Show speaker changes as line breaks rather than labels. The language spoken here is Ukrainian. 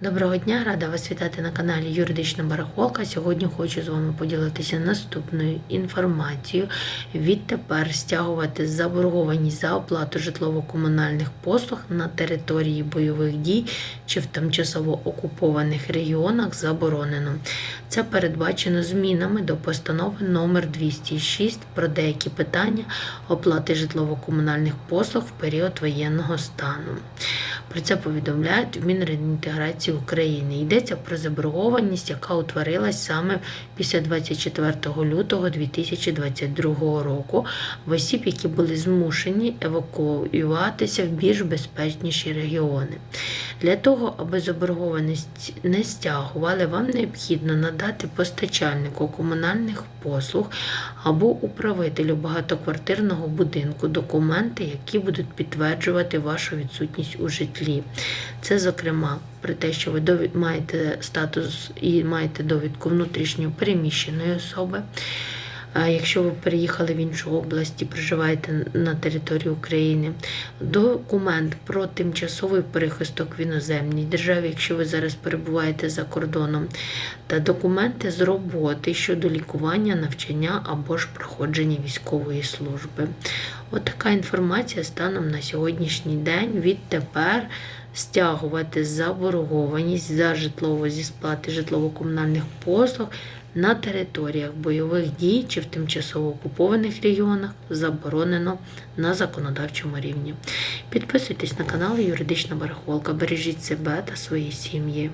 Доброго дня, рада вас вітати на каналі Юридична Барахолка. Сьогодні хочу з вами поділитися наступною інформацією. Відтепер стягувати заборгованість за оплату житлово-комунальних послуг на території бойових дій чи в тимчасово окупованих регіонах заборонено. Це передбачено змінами до постанови номер 206 про деякі питання оплати житлово-комунальних послуг в період воєнного стану. Про це повідомляють в Мінреінтеграції України. Йдеться про заборгованість, яка утворилась саме після 24 лютого 2022 року в осіб, які були змушені евакуюватися в більш безпечніші регіони. Для того, аби заборгованість не стягували, вам необхідно надати постачальнику комунальних послуг або управителю багатоквартирного будинку документи, які будуть підтверджувати вашу відсутність у житлі. Це, зокрема, про те, що ви довід- маєте статус і маєте довідку внутрішньо переміщеної особи. А Якщо ви переїхали в іншу область і проживаєте на території України, документ про тимчасовий перехисток в іноземній державі, якщо ви зараз перебуваєте за кордоном, та документи з роботи щодо лікування, навчання або ж проходження військової служби. От така інформація станом на сьогоднішній день. Відтепер стягувати заборгованість за житлово зі сплати житлово-комунальних послуг на територіях бойових дій чи в тимчасово окупованих регіонах заборонено на законодавчому рівні. Підписуйтесь на канал Юридична Барахолка, бережіть себе та свої сім'ї.